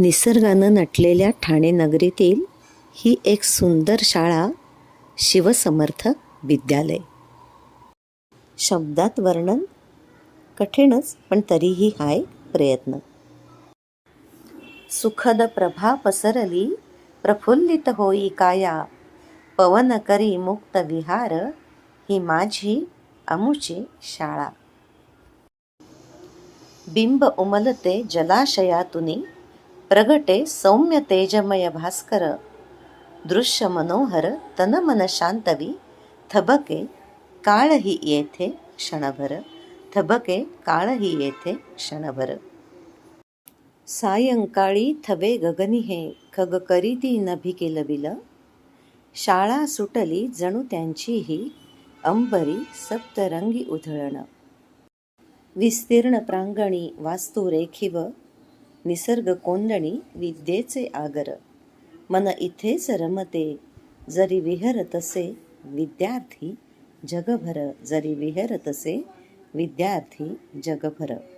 निसर्गानं नटलेल्या ठाणे नगरीतील ही एक सुंदर शाळा शिवसमर्थ विद्यालय. शब्दात वर्णन कठीणच पण तरीही हाय प्रयत्न. सुखद प्रभा पसरली प्रफुल्लित होई काया. पवन करी मुक्त विहार ही माझी अमुची शाळा. बिंब उमलते जलाशयातुनी प्रगटे सौम्य तेजमय भास्कर दृश्य मनोहर तन मन शांतवी थबके काळही येथे क्षणभर थबके काळही येथे क्षणभर. सायंकाळी थवे गगनी हे खग करीती नभी किलबिल शाळा सुटली जणू त्यांचीही अंबरी सप्तरंगी उधळण. विस्तीर्ण प्रांगणी वास्तू रेखीव निसर्ग कोंदणी विद्येचे आगर. मन इथेच रमते जरी विहरतसे विद्यार्थी जगभर. जरी विहरतसे विद्यार्थी जगभर.